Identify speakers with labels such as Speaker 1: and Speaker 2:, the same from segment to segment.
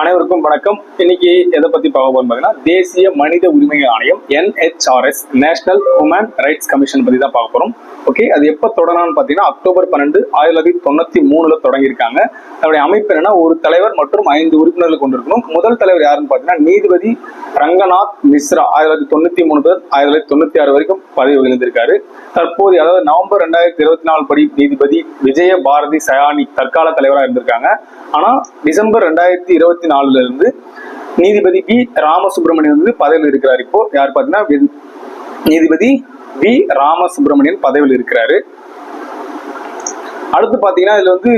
Speaker 1: அனைவருக்கும் வணக்கம். இன்னைக்கு எதை பத்தி பார்க்க போறோம் பார்த்தீங்கன்னா தேசிய மனித உரிமை ஆணையம் NHRS national woman rights commission பத்தி தான் பார்க்க போறோம். ஓகே அது எப்ப தொடங்கினான்னு பார்த்தீங்கன்னா அக்டோபர் பன்னெண்டு ஆயிரத்தி தொள்ளாயிரத்தி தொண்ணூத்தி மூணுல தொடங்கியிருக்காங்க. அதோடைய அமைப்பு என்னன்னா ஒரு தலைவர் மற்றும் ஐந்து உறுப்பினர்கள் கொண்டிருக்கணும். முதல் தலைவர் யாருன்னு பார்த்தீங்கன்னா நீதிபதி ரங்கநாத் மிஸ்ரா ஆயிரத்தி தொள்ளாயிரத்தி தொண்ணூத்தி மூணு முதல் ஆயிரத்தி தொள்ளாயிரத்தி தொண்ணூத்தி ஆறு வரைக்கும் பதவி வகிர்ந்திருக்காரு தற்போது அதாவது நவம்பர் ரெண்டாயிரத்தி இருபத்தி நாலு படி நீதிபதி விஜய பாரதி சயானி தற்கால தலைவராக இருந்திருக்காங்க. ஆனா டிசம்பர் ரெண்டாயிரத்தி இருபத்தி நாலுல இருந்து நீதிபதி பி ராமசுப்ரமணியன் வந்து பதவியில் இருக்கிறார். இப்போ யார் பாத்தீங்கன்னா நீதிபதி வி ராமசுப்ரமணியன் பதவியில் இருக்கிறாரு. அடுத்து பாத்தீங்கன்னா இதுல வந்து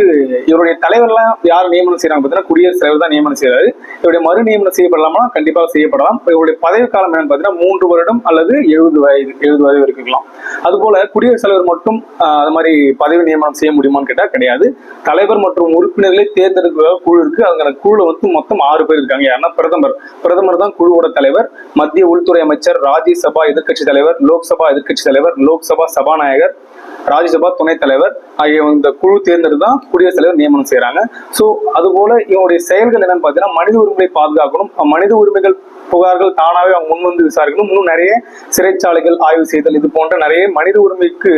Speaker 1: இவருடைய தலைவர்லாம் யார் நியமனம் செய்யறாங்க பார்த்தீங்கன்னா குடியரசுத் தலைவர் தான் நியமனம் செய்யறாரு இவருடைய மறு நியமனம் செய்யப்படலாமா? கண்டிப்பாக செய்யப்படலாம். இவருடைய பதவி காலம் என்னன்னு பார்த்தீங்கன்னா மூன்று வருடம் அல்லது எழுபது வயது எழுபது வயது வரைக்கும் இருக்கலாம். அதுபோல குடியரசுத் தலைவர் மட்டும் அது மாதிரி பதவி நியமனம் செய்ய முடியுமான்னு கேட்டா கிடையாது. தலைவர் மற்றும் உறுப்பினர்களை தேர்ந்தெடுக்கிற குழு இருக்கு. அந்த குழுல வந்து மொத்தம் ஆறு பேர் இருக்காங்க. யாருன்னா பிரதமர். பிரதமர் தான் குழுவோட தலைவர். மத்திய உள்துறை அமைச்சர் ராஜ்யசபா எதிர்க்கட்சி தலைவர் லோக்சபா எதிர்க்கட்சி தலைவர் லோக்சபா சபாநாயகர் ராஜ்யசபா துணைத் தலைவர் ஆகிய இந்த குழு தேர்ந்தெடுத்து தான் குடியரசுத் தலைவர் நியமனம் செய்கிறாங்க ஸோ அதுபோல இவங்களுடைய செயல்கள் என்னன்னு பார்த்தீங்கன்னா மனித உரிமைகளை பாதுகாக்கணும். மனித உரிமைகள் புகார்கள் தானாகவே அவங்க முன் வந்து விசாரிக்கணும். இன்னும் நிறைய சிறைச்சாலைகள் ஆய்வு செய்தல் இது போன்ற நிறைய மனித உரிமைக்கு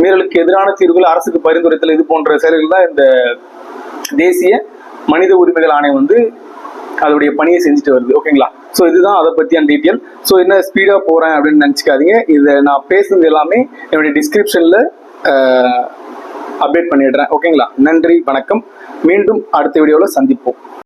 Speaker 1: மீறலுக்கு எதிரான தீர்வுகள் அரசுக்கு பரிந்துரைத்தல் இது போன்ற செயல்கள் தான் இந்த தேசிய மனித உரிமைகள் ஆணையம் வந்து அதோடைய பணியை செஞ்சுட்டு வருது. ஓகேங்களா? ஸோ இதுதான் அதை பற்றியான டீட்டெயில் ஸோ என்ன ஸ்பீடாக போகிறேன் அப்படின்னு நினச்சிக்காதீங்க. இதை நான் பேசுனது எல்லாமே என்னுடைய டிஸ்கிரிப்ஷனில் அப்டேட் பண்ணிடுறேன். ஓகேங்களா? நன்றி வணக்கம். மீண்டும் அடுத்த வீடியோவில் சந்திப்போம்.